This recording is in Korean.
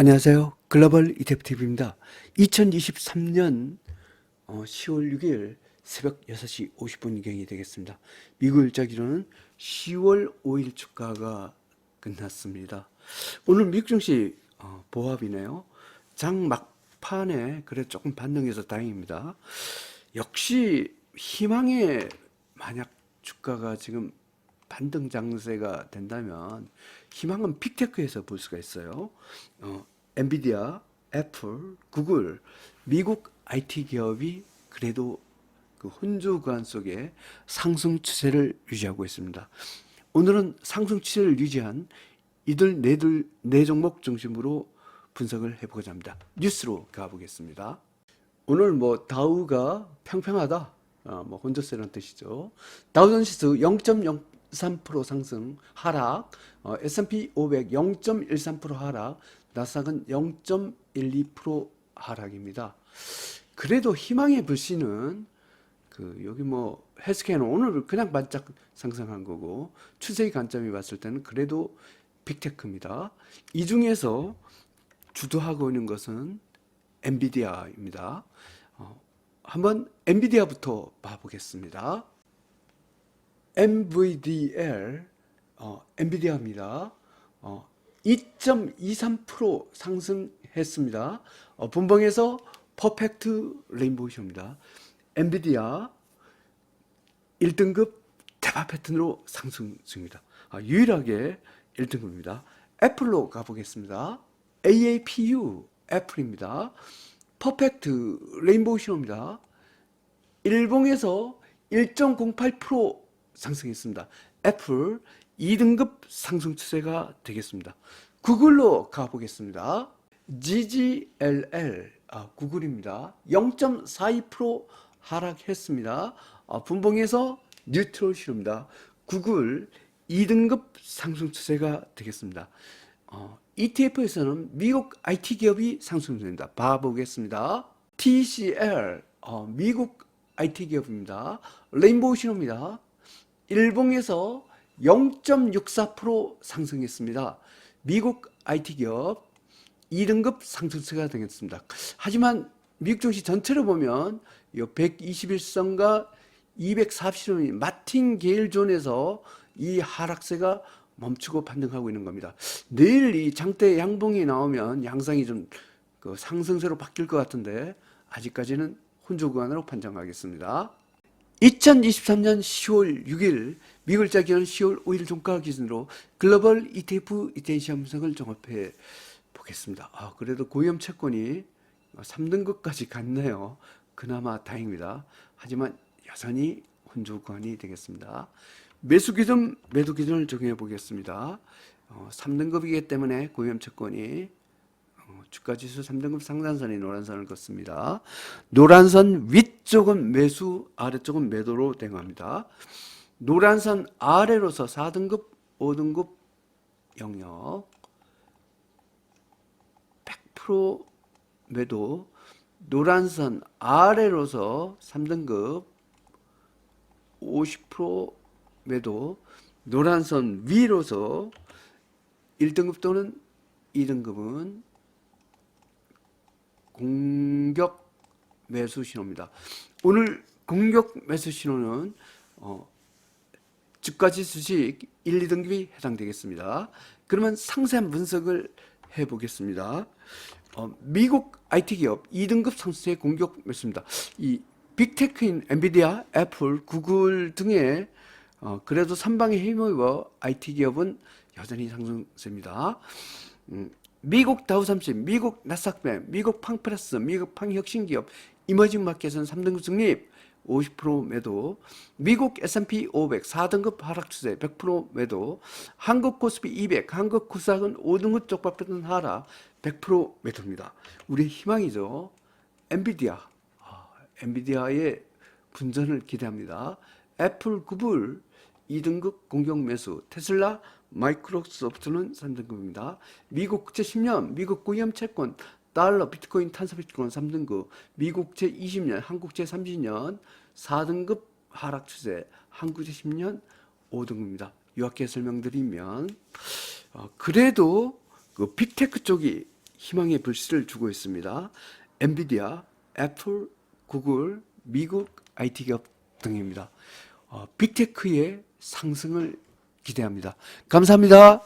안녕하세요. 글로벌 이태프TV입니다. 2023년 10월 6일 새벽 6시 50분경이 되겠습니다. 미국 일자 기로는 10월 5일 주가가 끝났습니다. 오늘 미국 증시 어, 보합이네요. 장 막판에 그래 조금 반등해서 다행입니다. 역시 희망의 만약 주가가 지금 반등 장세가 된다면 희망은 빅테크에서 볼 수가 있어요. 어, 엔비디아, 애플, 구글, 미국 IT 기업이 그래도 그 혼조 구간 속에 상승 추세를 유지하고 있습니다. 오늘은 상승 추세를 유지한 이들 네들 네 종목 중심으로 분석을 해보고자 합니다. 뉴스로 가보겠습니다. 오늘 뭐 다우가 평평하다. 어, 뭐 혼조세라는 뜻이죠. 다우존시스 0.03% 상승 하락, 어, S&P 500 0.13% 하락, 나스닥은 0.12% 하락입니다. 그래도 희망의 불씨는 그 여기 뭐 헬스케어는 오늘 그냥 반짝 상승한 거고 추세의 관점이 봤을 때는 그래도 빅테크입니다. 이 중에서 주도하고 있는 것은 엔비디아입니다. 어, 한번 엔비디아부터 봐보겠습니다. MVDL 어, 엔비디아입니다. 어, 2.23% 상승했습니다. 어, 분봉에서 퍼펙트 레인보우쇼입니다. 엔비디아 1등급 대박 패턴으로 상승 중입니다. 아, 유일하게 1등급입니다. 애플로 가보겠습니다. AAPU 애플입니다. 퍼펙트 레인보우 신호입니다. 일봉에서 1.08% 상승했습니다. 애플 2등급 상승 추세가 되겠습니다. 구글로 가보겠습니다. GGLL 아, 구글입니다. 0.42% 하락했습니다. 아, 분봉에서 뉴트럴 신호입니다. 구글 2등급 상승 추세가 되겠습니다. 어, ETF에서는 미국 IT 기업이 상승됩니다. 봐보겠습니다. TCL 어, 미국 IT 기업입니다. 레인보우 신호입니다. 일봉에서 0.64% 상승했습니다. 미국 IT 기업 2등급 상승세가 되겠습니다. 하지만 미국 증시 전체로 보면 이 121선과 240선이 마틴 게일 존에서 이 하락세가 멈추고 반등하고 있는 겁니다. 내일 이 장대 양봉이 나오면 양상이 좀 그 상승세로 바뀔 것 같은데 아직까지는 혼조 구간으로 판정하겠습니다. 2023년 10월 6일 미글자 기원 10월 5일 종가 기준으로 글로벌 ETF 이테이션 분석을 종합해 보겠습니다. 아, 그래도 고위험 채권이 3등급까지 갔네요. 그나마 다행입니다. 하지만 여전히 구간이 되겠습니다. 매수 기준, 매도 기준을 적용해 보겠습니다. 어, 3등급이기 때문에 고위험 채권이 어, 주가지수 3등급 상단선이 노란선을 걷습니다. 노란선 위쪽은 매수, 아래쪽은 매도로 대응합니다. 노란선 아래로서 4등급, 5등급 영역 100% 매도, 노란선 아래로서 3등급 50% 매도, 노란선 위로서 1등급 또는 2등급은 공격 매수 신호입니다. 오늘 공격 매수 신호는 어, 주가지 수 식 1, 2등급이 해당되겠습니다. 그러면 상세한 분석을 해보겠습니다. 어, 미국 IT 기업 2등급 상승세 공격 매수입니다. 이 빅테크인 엔비디아, 애플, 구글 등의 어, 그래도 삼방에 힘입어 IT 기업은 여전히 상승세입니다. 음, 미국 다우30, 미국 나스닥뱅, 미국 팡프레스, 미국 팡혁신기업, 이머징 마켓은 3등급 승립, 50% 매도, 미국 S&P 500 4등급 하락 추세 100% 매도, 한국 코스피 200, 한국 코스닥은 5등급 쪽박했던 하락 100% 매도입니다. 우리의 희망이죠. 엔비디아, 아, 엔비디아의 분전을 기대합니다. 애플, 구글 2등급 공격 매수, 테슬라, 마이크로소프트는 3등급입니다. 미국 국채 10년, 미국 고위험 채권, 달러, 비트코인, 탄소 비트코인 3등급, 미국 채 20년, 한국채 30년, 4등급 하락 추세, 한국채 10년 5등급입니다. 요약해 설명드리면 어, 그래도 그 빅테크 쪽이 희망의 불씨를 주고 있습니다. 엔비디아, 애플, 구글, 미국 IT 기업 등입니다. 어, 빅테크의 상승을 기대합니다. 감사합니다.